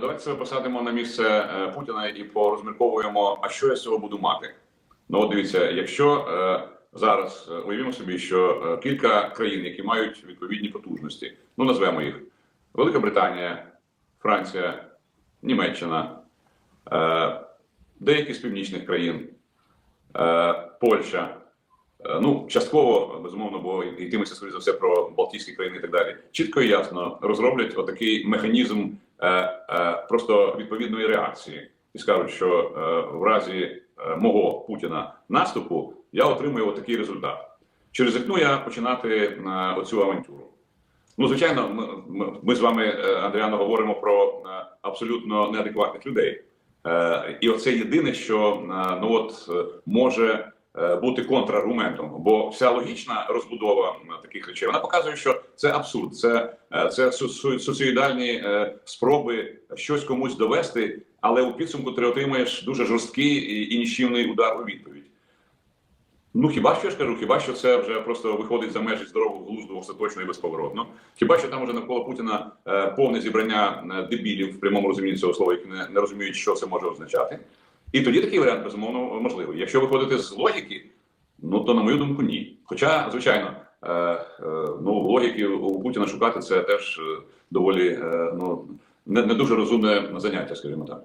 давайте себе посадимо на місце е, Путіна і порозмірковуємо, а що я з цього буду мати. Ну, от дивіться, якщо е, зараз е, уявімо собі, що кілька країн, які мають відповідні потужності, ну назвемо їх: Велика Британія, Франція, Німеччина, деякі з північних країн, Польща. Ну, частково, безумовно, бо йтиметься, скоріше за все, про Балтійські країни і так далі. Чітко і ясно розроблять отакий механізм просто відповідної реакції і скажуть, що е, в разі е, мого Путіна наступу я отримую отакий результат. Чи ризикну я починати на оцю авантюру? Ну, звичайно, ми, ми, ми з вами, е, Андріано, говоримо про е, абсолютно неадекватних людей. Е, І оце єдине, що е, ну от е, може е, бути контраргументом, бо вся логічна розбудова таких речей вона показує, що це абсурд, це, е, це су- су- суїцидальні е, спроби щось комусь довести, але у підсумку ти отримаєш дуже жорсткий і, нічівний удар у відповідь. Ну хіба що я ж кажу, хіба що це вже просто виходить за межі здорового глузду остаточно і безповоротно? Хіба що там уже навколо Путіна е, повне зібрання е, дебілів в прямому розумінні цього слова, які не, не розуміють, що це може означати? І тоді такий варіант безумовно можливий. Якщо виходити з логіки, ну то на мою думку, ні. Хоча, звичайно, е, е, ну логіки у Путіна шукати це теж е, доволі е, ну не, не дуже розумне заняття, скажімо так.